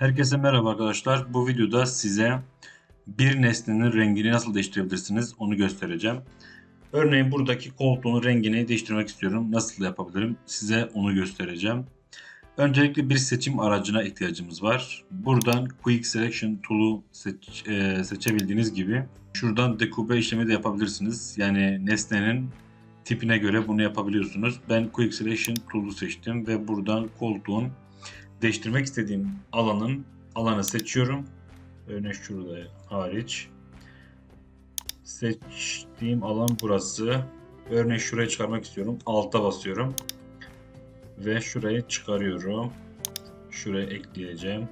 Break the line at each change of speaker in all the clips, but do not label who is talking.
Herkese merhaba arkadaşlar. Bu videoda size bir nesnenin rengini nasıl değiştirebilirsiniz onu göstereceğim. Örneğin buradaki koltuğun rengini değiştirmek istiyorum. Nasıl yapabilirim? Size onu göstereceğim. Öncelikle bir seçim aracına ihtiyacımız var. Buradan Quick Selection Tool'u seç, e, seçebildiğiniz gibi şuradan dekube işlemi de yapabilirsiniz. Yani nesnenin tipine göre bunu yapabiliyorsunuz. Ben Quick Selection Tool'u seçtim ve buradan koltuğun değiştirmek istediğim alanın alanı seçiyorum. Örneğin şurada hariç. Seçtiğim alan burası. Örneğin şuraya çıkarmak istiyorum. Alta basıyorum. Ve şurayı çıkarıyorum. Şuraya ekleyeceğim.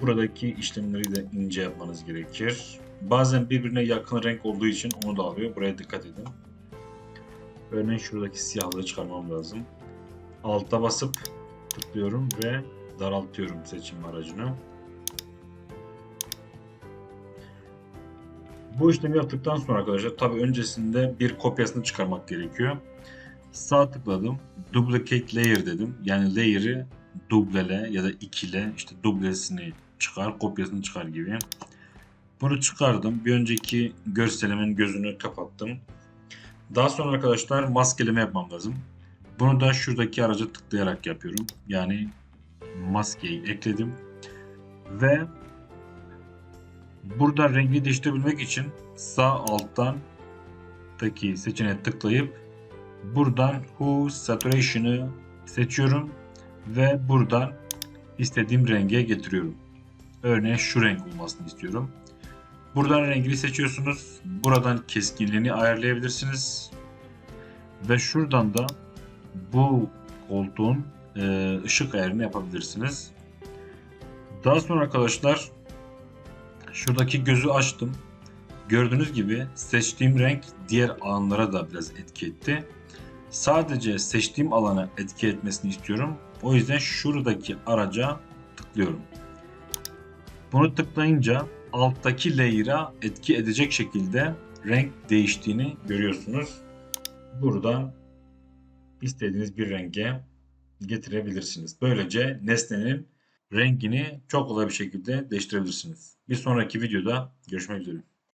Buradaki işlemleri de ince yapmanız gerekir. Bazen birbirine yakın renk olduğu için onu da alıyor. Buraya dikkat edin. Örneğin şuradaki siyahlığı çıkarmam lazım. Alta basıp tıklıyorum ve daraltıyorum seçim aracını. Bu işlemi yaptıktan sonra arkadaşlar tabi öncesinde bir kopyasını çıkarmak gerekiyor. Sağ tıkladım. Duplicate layer dedim. Yani layer'ı dublele ya da ikile işte dublesini çıkar, kopyasını çıkar gibi. Bunu çıkardım. Bir önceki görselimin gözünü kapattım. Daha sonra arkadaşlar maskeleme yapmam lazım. Bunu da şuradaki araca tıklayarak yapıyorum. Yani maskeyi ekledim. Ve burada rengi değiştirebilmek için sağ alttan taki seçeneğe tıklayıp buradan Hue Saturation'ı seçiyorum ve buradan istediğim renge getiriyorum. Örneğin şu renk olmasını istiyorum. Buradan rengini seçiyorsunuz. Buradan keskinliğini ayarlayabilirsiniz. Ve şuradan da bu koltuğun e, ışık ayarını yapabilirsiniz. Daha sonra arkadaşlar şuradaki gözü açtım. Gördüğünüz gibi seçtiğim renk diğer alanlara da biraz etki etti. Sadece seçtiğim alana etki etmesini istiyorum. O yüzden şuradaki araca tıklıyorum. Bunu tıklayınca alttaki layer'a etki edecek şekilde renk değiştiğini görüyorsunuz. Buradan istediğiniz bir renge getirebilirsiniz. Böylece nesnenin rengini çok kolay bir şekilde değiştirebilirsiniz. Bir sonraki videoda görüşmek üzere.